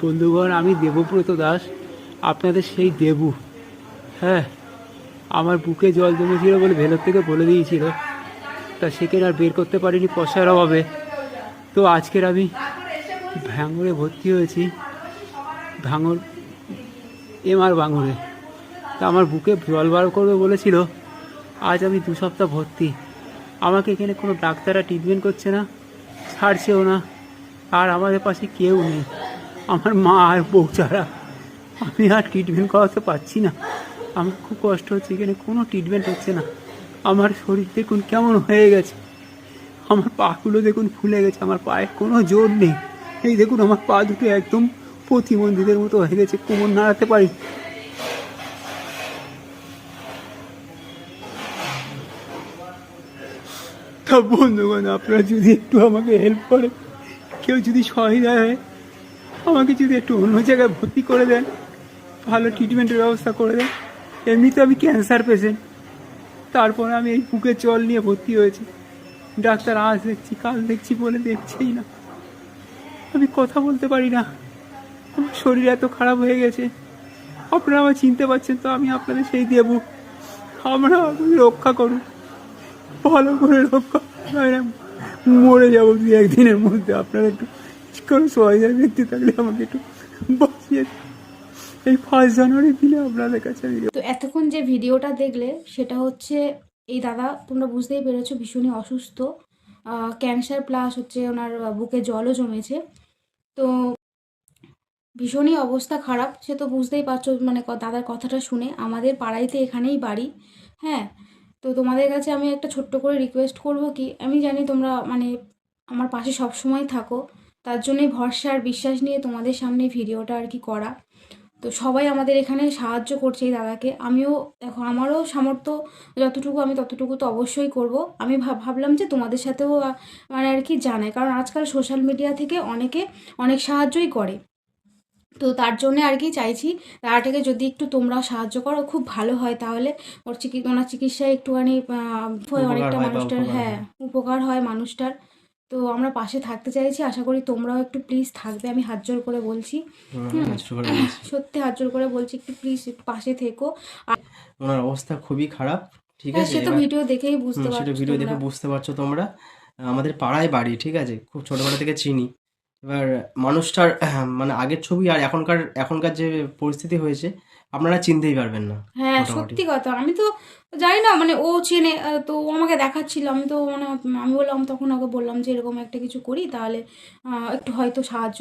বন্ধুগণ, আমি দেবব্রত দাস, আপনাদের সেই দেবু। হ্যাঁ আমার বুকে জল জমেছিল বলে ভেলোর থেকে বলে দিয়েছিল। তা সেখানে আর বের করতে পারিনি পয়সার অভাবে। তো আজকের আমি ভাঙড়ে ভর্তি হয়েছি। ভাঙর এম আর ভাঙড়ে তা আমার বুকে জল বার করবে বলেছিল। আজ আমি দু সপ্তাহ ভর্তি। আমাকে এখানে কোনো ডাক্তাররা ট্রিটমেন্ট করছে না, ছাড়ছেও না। আর আমাদের পাশে কেউ নেই। আমার মা আর বউ ছাড়া আমি আর ট্রিটমেন্ট করাতে পারছি না। আমার খুব কষ্ট হচ্ছে, এখানে কোনো ট্রিটমেন্ট হচ্ছে না। আমার শরীর দেখুন কেমন হয়ে গেছে। আমার পাগুলো দেখুন ফুলে গেছে, আমার পায়ে কোনো জোর নেই। এই দেখুন, আমার পা দুটো একদম প্রতিবন্ধীদের মতো হয়ে গেছে, কোমর নাড়াতে পারি। তা বন্ধুগণ, আপনারা যদি একটু আমাকে হেল্প করে কেউ যদি সহায়তা হয় আমাকে যদি একটু অন্য জায়গায় ভর্তি করে দেন, ভালো ট্রিটমেন্টের ব্যবস্থা করে দেন, এমনিতে আমি ক্যান্সার পেশেন্ট তারপরে আমি এই বুকে জল নিয়ে ভর্তি হয়েছি। ডাক্তার আজ দেখছি, কাল দেখছি বলে দেখছেই না। আমি কথা বলতে পারি না। আমার শরীর এত খারাপ হয়ে গেছে। আপনারা আমার চিনতে পারছেন তো, আমি আপনাদের সেই দেবো আমরা রক্ষা করুন। ভালো করে রক্ষা মরে যাব দু একদিনের মধ্যে, আপনারা একটু কোনো সহায়তার ব্যক্তি থাকলে আমাকে একটু বাঁচিয়ে এই ফার্স্ট জানুয়ারি দিলে আপনাদের কাছে তো এতক্ষণ যে ভিডিওটা দেখলে, সেটা হচ্ছে, এই দাদা, তোমরা বুঝতেই পেরেছ, ভীষণই অসুস্থ। ক্যান্সার প্লাস হচ্ছে ওনার বুকে জলও জমেছে। তো ভীষণই অবস্থা খারাপ, সে তো বুঝতেই পারছ মানে দাদার কথাটা শুনে। আমাদের পাড়াইতে এখানেই বাড়ি হ্যাঁ? তো তোমাদের কাছে আমি একটা ছোট্ট করে রিকোয়েস্ট করব কি? আমি জানি তোমরা মানে আমার পাশে সব সময় থাকো। তার জন্যই ভরসা আর বিশ্বাস নিয়ে তোমাদের সামনে ভিডিওটা আর কি করা। তো সবাই আমাদের এখানে সাহায্য করছে এই দাদাকে। আমিও দেখো আমারও সামর্থ্য যতটুকু আমি ততটুকু তো অবশ্যই করব। আমি ভাব- ভাবলাম যে তোমাদের সাথেও মানে আর কি জানাই কারণ আজকাল সোশ্যাল মিডিয়া থেকে অনেকে অনেক সাহায্যই করে। তো তার জন্য আর কি চাইছি দাদাটাকে যদি একটু তোমরা সাহায্য করো খুব ভালো হয় তাহলে। ওর চিকি ওনার চিকিৎসায় একটুখানি অনেকটা মানুষটার হ্যাঁ উপকার হয় মানুষটার। তো আমরা পাশে থাকতে চাইছি। আশা করি তোমরাও একটু প্লিজ থাকবে। আমি হাত জোর করে বলছি। হুম, শুরু সত্যি হাত জোর করে বলছি একটু প্লিজ পাশে থেকো। ওনার অবস্থা খুবই খারাপ ঠিক হ্যাঁ আছে? সে তো ভিডিও দেখেই বুঝতে পারছ ভিডিও দেখে বুঝতে পারছ তোমরা। আমাদের পাড়ায় বাড়ি ঠিক আছে? খুব ছোটবেলা থেকে চিনি। এবার মানুষটার মানে আগের ছবি আর এখনকার এখনকার যে পরিস্থিতি হয়েছে আপনারা চিনতেই পারবেন না হ্যাঁ সত্যি কথা। আমি তো জানি না মানে ও চেনে তো ও আমাকে দেখাচ্ছিল। আমি তো মানে আমি বললাম তখন ওকে বললাম যে এরকম একটা কিছু করি তাহলে একটু হয়তো সাহায্য